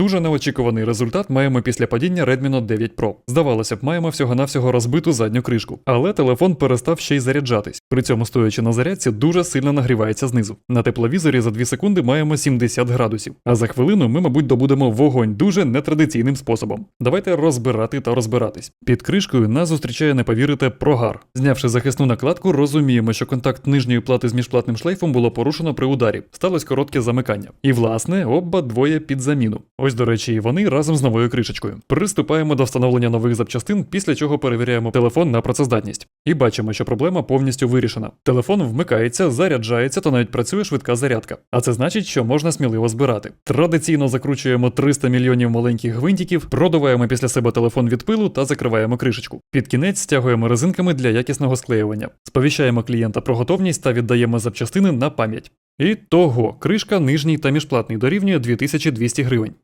Дуже неочікуваний результат маємо після падіння Redmi Note 9 Pro. Здавалося б, маємо всього-навсього розбиту задню кришку, але телефон перестав ще й заряджатись. При цьому, стоячи на зарядці, дуже сильно нагрівається знизу. На тепловізорі за 2 секунди маємо 70 градусів, а за хвилину ми, мабуть, добудемо вогонь дуже нетрадиційним способом. Давайте розбирати та розбиратись. Під кришкою нас зустрічає, не повірите, прогар. Знявши захисну накладку, розуміємо, що контакт нижньої плати з міжплатним шлейфом було порушено при ударі. Сталося коротке замикання. І власне, оба двоє під заміну. Ось, до речі, і вони разом з новою кришечкою. Приступаємо до встановлення нових запчастин, після чого перевіряємо телефон на працездатність. І бачимо, що проблема повністю вирішена. Телефон вмикається, заряджається та навіть працює швидка зарядка. А це значить, що можна сміливо збирати. Традиційно закручуємо 300 мільйонів маленьких гвинтиків, продуваємо після себе телефон від пилу та закриваємо кришечку. Під кінець стягуємо резинками для якісного склеювання. Сповіщаємо клієнта про готовність та віддаємо запчастини на пам'ять. І того, кришка нижній та міжплатний дорівнює 2200 гривень.